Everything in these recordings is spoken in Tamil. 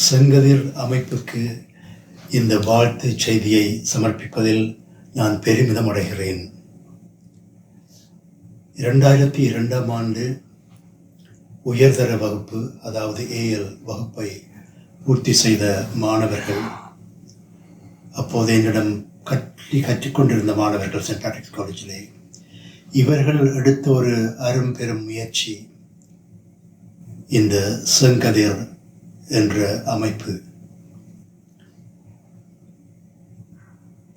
செங்கதிர் அமைப்புக்கு இந்த வாழ்த்து செய்தியை சமர்ப்பிப்பதில் நான் பெருமிதம் அடைகிறேன். இரண்டாயிரத்தி இரண்டாம் ஆண்டு உயர்தர வகுப்பு அதாவது ஏஎல் வகுப்பை பூர்த்தி செய்த மாணவர்கள் அப்போது என்னிடம் கற்றி கற்றுக்கொண்டிருந்த மாணவர்கள் சென்ட் பேட்ரிக்ஸ் காலேஜிலே. இவர்கள் எடுத்த ஒரு அரும் பெரும் முயற்சி இந்த செங்கதிர் என்ற அமைப்பு.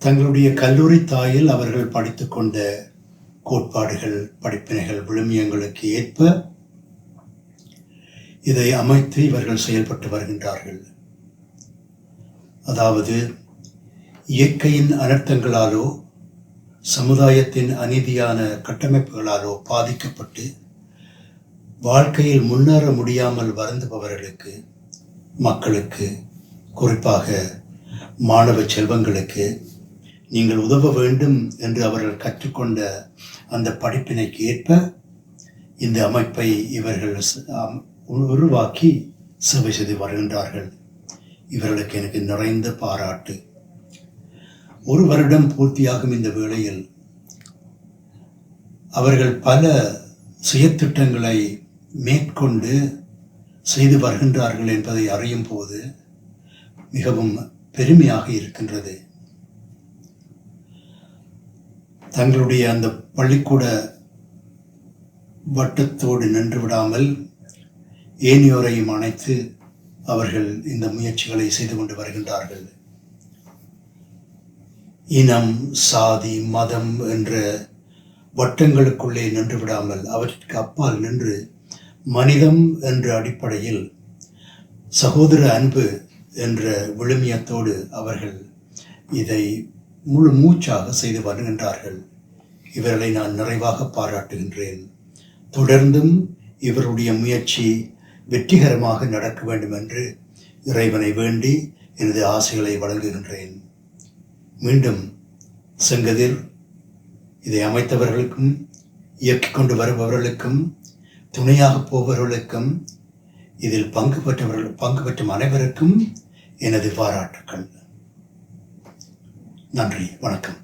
தங்களுடைய கல்லூரி தாயில் அவர்கள் படித்துக்கொண்ட கோட்பாடுகள் படிப்பினைகள் விழுமியங்களுக்கு ஏற்ப இதை அமைத்து இவர்கள் செயல்பட்டு வருகின்றார்கள். அதாவது இயற்கையின் அனர்த்தங்களாலோ சமுதாயத்தின் அநீதியான கட்டமைப்புகளாலோ பாதிக்கப்பட்டு வாழ்க்கையில் முன்னேற முடியாமல் வருந்துபவர்களுக்கு மக்களுக்கு குறிப்பாக மாணவ செல்வங்களுக்கு நீங்கள் உதவ வேண்டும் என்று அவர்கள் கற்றுக்கொண்ட அந்த படிப்பினைக்கு ஏற்ப இந்த அமைப்பை இவர்கள் உருவாக்கி சேவை செய்து வருகின்றார்கள். இவர்களுக்கு எனக்கு நிறைந்த பாராட்டு. ஒரு வருடம் பூர்த்தியாகும் இந்த வேளையில் அவர்கள் பல சுயத்திட்டங்களை மேற்கொண்டு செய்து வருகின்றார்கள் என்பதை அறியும் போது மிகவும் பெருமையாக இருக்கின்றது. தங்களுடைய அந்த பள்ளிக்கூட வட்டத்தோடு நின்று விடாமல் ஏனையோரையும் அணைத்து அவர்கள் இந்த முயற்சிகளை செய்து கொண்டு வருகின்றார்கள். இனம் சாதி மதம் என்ற வட்டங்களுக்குள்ளே நின்று விடாமல் அவற்றிற்கு அப்பால் நின்று மனிதம் என்ற அடிப்படையில் சகோதர அன்பு என்ற விழுமியத்தோடு அவர்கள் இதை முழு மூச்சாக செய்து வருகின்றார்கள். இவர்களை நான் நிறைவாக பாராட்டுகின்றேன். தொடர்ந்தும் இவருடைய முயற்சி வெற்றிகரமாக நடக்க வேண்டும் என்று இறைவனை வேண்டி எனது ஆசைகளை வழங்குகின்றேன். மீண்டும் செங்கதிர் இதை அமைத்தவர்களுக்கும் இயக்கிக் கொண்டு வருபவர்களுக்கும் துணையாக போபவர்களுக்கும் இதில் பங்கு பெற்றவர்கள் பங்கு பெற்றும் அனைவருக்கும் எனது பாராட்டுக்கள். நன்றி வணக்கம்.